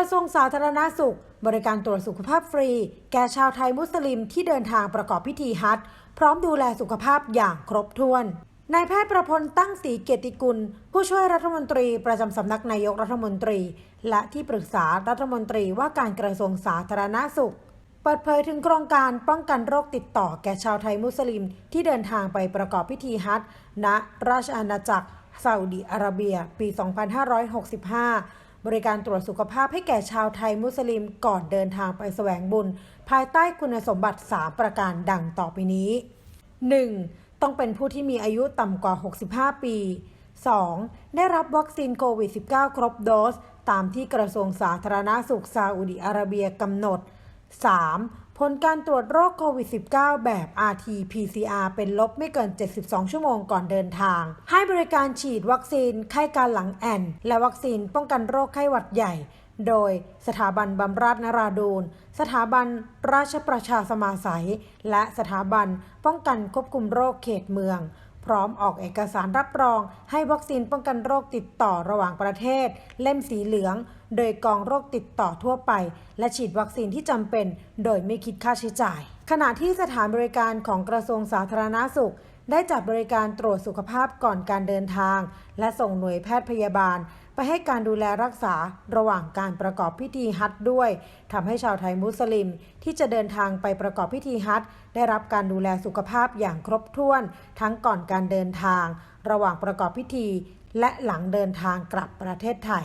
ระทรวงสาธารณาสุข บริการตรวจสุขภาพฟรี แก่ชาวไทยมุสลิมที่เดินทางประกอบพิธีฮัจญ์พร้อมดูแลสุขภาพอย่างครบถ้วนนายแพทย์ประพลตั้งศรีเกียรติกุล ผู้ช่วยรัฐมนตรีประจำสำนักนายกรัฐมนตรี และที่ปรึกษารัฐมนตรีว่าการกระทรวงสาธารณาสุข เปิดเผยถึงโครงการป้องกันโรคติดต่อแก่ชาวไทยมุสลิม ที่เดินทางไปประกอบพิธีฮัจญ์ณราชอาณาจักรซาอุดิอาระเบีย ปี 2565 บริการตรวจสุขภาพให้แก่ชาวไทยมุสลิมก่อนเดินทางไปแสวงบุญ ภายใต้คุณสมบัติ 3 ประการดังต่อไปนี้ 1. ต้องเป็นผู้ที่มีอายุต่ำกว่า 65 ปี 2. ได้รับวัคซีนโควิด -19 ครบโดส ตามที่กระทรวงสาธารณาสุขซาอุดิอาระเบียกำหนด 3. ผลการตรวจโรคโควิด -19 แบบ RT-PCR เป็นลบไม่เกิน 72 ชั่วโมงก่อนเดินทาง ให้บริการฉีดวัคซีนไข้การหลังแอน และวัคซีนป้องกันโรคไข้หวัดใหญ่ โดยสถาบันบำราศนราดูน สถาบันราชประชาสมาสัย และสถาบันป้องกันควบคุมโรคเขตเมือง ร้อมออกเอกสารรับรอง ให้วัคซีนป้องกันโรคติดต่อระหว่างประเทศ เล่มสีเหลือง โดยกองโรคติดต่อทั่วไป และฉีดวัคซีนที่จำเป็น โดยไม่คิดค่าใช้จ่าย ขณะที่สถานบริการของกระทรวงสาธารณาสุข ได้จัดบริการตรวจสุขภาพก่อนการเดินทาง และส่งหน่วยแพทย์พยาบาล ไปให้การดูแลรักษาระหว่างการประกอบพิธีฮัจญ์ด้วยทำให้ชาวไทยมุสลิม ที่จะเดินทางไปประกอบพิธีฮัจญ์ได้รับการดูแลสุขภาพอย่างครบถ้วน ทั้งก่อนการเดินทาง ระหว่างประกอบพิธี และหลังเดินทางกลับประเทศไทย